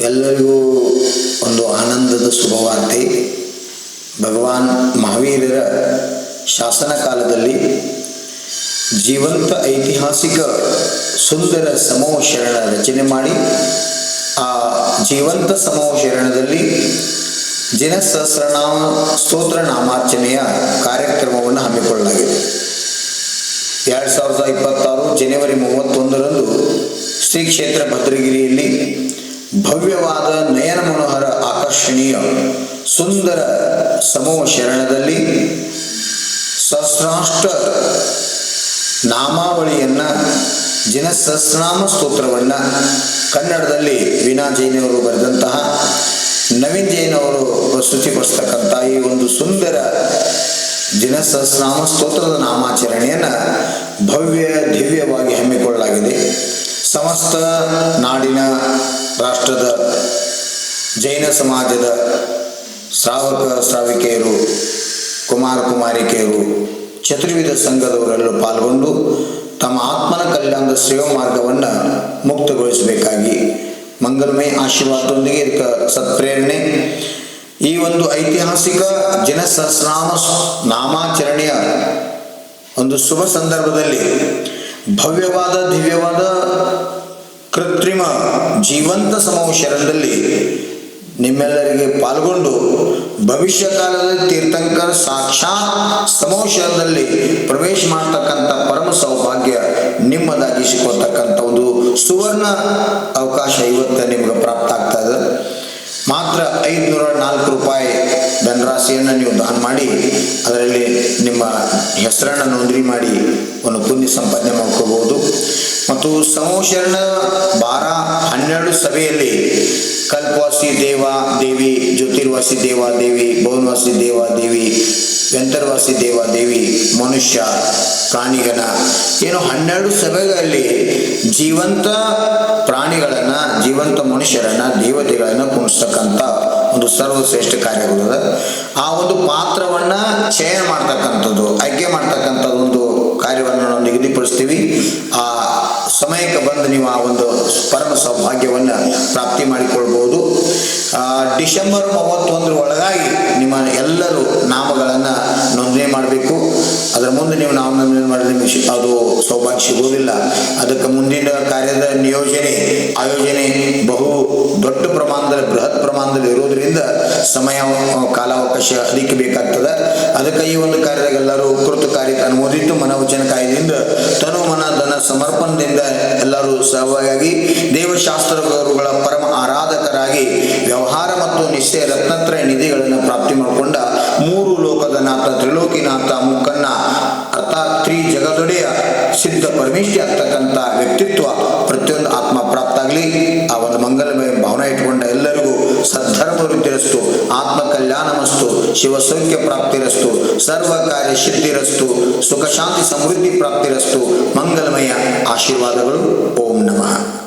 ಎಲ್ಲರಿಗೂ ಒಂದು ಆನಂದದ ಶುಭವಾರ್ತೆ. ಭಗವಾನ್ ಮಹಾವೀರರ ಶಾಸನ ಕಾಲದಲ್ಲಿ ಜೀವಂತ ಐತಿಹಾಸಿಕ ಸುಂದರ ಸಮೂಹ ಶರಣ ರಚನೆ ಮಾಡಿ, ಆ ಜೀವಂತ ಸಮೂಹ ಶರಣದಲ್ಲಿ ಜಿನ ಸಹಸ್ರನಾಮ ಸ್ತೋತ್ರ ನಾಮಾರ್ಚನೆಯ ಕಾರ್ಯಕ್ರಮವನ್ನು ಹಮ್ಮಿಕೊಳ್ಳಲಾಗಿದೆ. ಎರಡು ಸಾವಿರದ ಇಪ್ಪತ್ತಾರು ಜನವರಿ ಮೂವತ್ತೊಂದರಂದು ಶ್ರೀ ಕ್ಷೇತ್ರ ಭದ್ರಗಿರಿಯಲ್ಲಿ ಭವ್ಯವಾದ ನಯನ ಮನೋಹರ, ಆಕರ್ಷಣೀಯ, ಸುಂದರ ಸಮೂಹ ಶರಣದಲ್ಲಿ ಸಹಸ್ರಾಷ್ಟ ನಾಮಾವಳಿಯನ್ನ, ಜಿನ ಸಹಸ್ರನಾಮ ಸ್ತೋತ್ರವನ್ನು ಕನ್ನಡದಲ್ಲಿ ವೀಣಾ ಜೈನವರು ಬರೆದಂತಹ ನವೀನ್ ಜೈನವರು ಪ್ರಸ್ತುತಿಪಡಿಸ್ತಕ್ಕಂಥ ಈ ಒಂದು ಸುಂದರ ಜಿನ ಸಹಸ್ರನಾಮ ಸ್ತೋತ್ರದ ನಾಮಾಚರಣೆಯನ್ನು ಭವ್ಯ ದಿವ್ಯವಾಗಿ ಹಮ್ಮಿಕೊಳ್ಳಲಾಗಿದೆ. ಸಮಸ್ತ ನಾಡಿನ ರಾಷ್ಟ್ರದ ಜೈನ ಸಮಾಜದ ಶ್ರಾವಕ ಶ್ರಾವಿಕೆಯರು, ಕುಮಾರ ಕುಮಾರಿಕೆಯರು, ಚತುರ್ವಿಧ ಸಂಘದವರೆಲ್ಲೂ ಪಾಲ್ಗೊಂಡು ತಮ್ಮ ಆತ್ಮನ ಕಲ್ಯಾಣದ ಸೇವಾ ಮಾರ್ಗವನ್ನು ಮುಕ್ತಗೊಳಿಸಬೇಕಾಗಿ ಮಂಗಲಮಯ ಆಶೀರ್ವಾದದೊಂದಿಗೆ ಇದಕ್ಕೆ ಸತ್ಪ್ರೇರಣೆ. ಈ ಒಂದು ಐತಿಹಾಸಿಕ ಜನ ಸಹಸ್ರನಾಮ ನಾಮಾಚರಣೆಯ ಒಂದು ಶುಭ ಸಂದರ್ಭದಲ್ಲಿ ಭವ್ಯವಾದ, ದಿವ್ಯವಾದ ಕೃತ್ರಿಮ ಜೀವಂತ ಸಮೂಹ ನಿಮ್ಮೆಲ್ಲರಿಗೆ ಪಾಲ್ಗೊಂಡು ಭವಿಷ್ಯ ಕಾಲದಲ್ಲಿ ತೀರ್ಥಂಕರ ಸಾಕ್ಷಾತ್ ಸಮೂಹ ಪ್ರವೇಶ ಮಾಡ್ತಕ್ಕಂಥ ಪರಮ ಸೌಭಾಗ್ಯ ನಿಮ್ಮದಾಗಿಸಿಕೊಳ್ತಕ್ಕಂಥ ಒಂದು ಸುವರ್ಣ ಅವಕಾಶ ಇವತ್ತು ನಿಮ್ಗೆ ಪ್ರಾಪ್ತ ಆಗ್ತಾ ಇದೆ. ಮಾತ್ರ ಐದುನೂರ ನಾಲ್ಕು ರೂಪಾಯಿ ಧನರಾಶಿಯನ್ನು ನೀವು ದಾನ ಮಾಡಿ, ಅದರಲ್ಲಿ ನಿಮ್ಮ ಹೆಸರನ್ನು ನೋಂದಣಿ ಮಾಡಿ ಒಂದು ಪುಣ್ಯ ಸಂಪಾದನೆ ಮಾಡ್ಕೋಬಹುದು ಮತ್ತು ಸಮೋಶರಣ ಬಾರ ಹನ್ನೆರಡು ಸಭೆಯಲ್ಲಿ ಕಲ್ಪವಾಸಿ ದೇವ ದೇವಿ, ಜ್ಯೋತಿರ್ವಾಸಿ ದೇವ ದೇವಿ, ಭವನವಾಸಿ ದೇವ ದೇವಿ ವೆಂತರ್ವಾಸಿ ದೇವ ದೇವಿ, ಮನುಷ್ಯ, ಪ್ರಾಣಿಗಣ. ಏನು ಹನ್ನೆರಡು ಸಭೆಗಳಲ್ಲಿ ಜೀವಂತ ಪ್ರಾಣಿಗಳನ್ನು, ಜೀವಂತ ಮನುಷ್ಯರನ್ನ, ದೇವತೆಗಳನ್ನು ಕುಣಿಸ್ತಕ್ಕಂಥ ಒಂದು ಸರ್ವಶ್ರೇಷ್ಠ ಕಾರ್ಯಗಳದ ಆ ಒಂದು ಪಾತ್ರವನ್ನ ಚಯನ ಮಾಡ್ತಕ್ಕಂಥದ್ದು ಆಯ್ಕೆ ಮಾಡ್ತಕ್ಕಂಥ ಒಂದು ಕಾರ್ಯವನ್ನು ನಾವು ನಿಗದಿಪಡಿಸ್ತೀವಿ. ಆ ಸಮಯಕ್ಕೆ ಬಂದು ನೀವು ಆ ಒಂದು ಪರಮ ಸೌಭಾಗ್ಯವನ್ನ ಪ್ರಾಪ್ತಿ ಮಾಡಿಕೊಳ್ಬಹುದು ಆ, ಡಿಸೆಂಬರ್ ಮೂವತ್ತೊಂದರ ಒಳಗಾಗಿ ನಿಮ್ಮ ಎಲ್ಲರೂ ನಾಮಗಳನ್ನ ನೋಂದಣಿ ಮಾಡಬೇಕು. ಅದರ ಮುಂದೆ ನೀವು ಏನು ಮಾಡಿದ್ರೆ ನಿಮಗೆ ಅದು ಸೌಭಾಗ್ಯ ಸಿಗುವುದಿಲ್ಲ. ಅದಕ್ಕೆ ಮುಂದಿನ ಕಾರ್ಯದ ನಿಯೋಜನೆ, ಆಯೋಜನೆ ಬಹು ದೊಡ್ಡ ಪ್ರಮಾಣದಲ್ಲಿ, ಬೃಹತ್ ಪ್ರಮಾಣದಲ್ಲಿ ಇರೋದ್ರಿಂದ ಸಮಯ, ಕಾಲಾವಕಾಶ ಅದಕ್ಕೆ ಬೇಕಾಗ್ತದೆ. ಅದಕ್ಕೆ ಈ ಒಂದು ಕಾರ್ಯದಾಗ ಎಲ್ಲರೂ ಕೃತಕಾರಿ ಅನುಮೋದಿತು ಮನೋವಚನ ಕಾಯ್ದೆಯಿಂದ ತನು ಮನ ಧನ ಸಮರ್ಪಣದಿಂದ ಎಲ್ಲರೂ ಸಹಭಾಗಿಯಾಗಿ ದೇವಶಾಸ್ತ್ರ ಗುರುಗಳ ಪರಮ ಆರಾಧಕರಾಗಿ ವ್ಯವಹಾರ ಮತ್ತು ನಿಶ್ಚಯ ರತ್ನತ್ರಯ ನಿಧಿಗಳನ್ನು ಪ್ರಾಪ್ತಿ ಮಾಡಿಕೊಂಡ ಮೂರು ಜಗದೊಡೆಯ ಸಿದ್ಧ ಪರಮೇಶ್ವರಿ ಆಗ್ತಕ್ಕಂಥ ವ್ಯಕ್ತಿತ್ವ ಪ್ರತಿಯೊಂದು ಆತ್ಮ ಪ್ರಾಪ್ತ ಆಗಲಿ, ಆ ಒಂದು ಮಂಗಲಮಯ ಭಾವನೆ ಇಟ್ಕೊಂಡ ಎಲ್ಲರಿಗೂ ಸದ್ಧರ್ಮ ವೃದ್ಧಿರಸ್ತು ಆತ್ಮ ಕಲ್ಯಾಣಮಸ್ತು ಶಿವಸೌಖ್ಯ ಪ್ರಾಪ್ತಿರಸ್ತು ಸರ್ವ ಕಾರ್ಯ ಸಿದ್ಧಿರಸ್ತು ಸುಖ ಶಾಂತಿ ಸಮೃದ್ಧಿ ಪ್ರಾಪ್ತಿರಸ್ತು ಮಂಗಲಮಯ ಆಶೀರ್ವಾದಗಳು, ಓಂ ನಮಃ.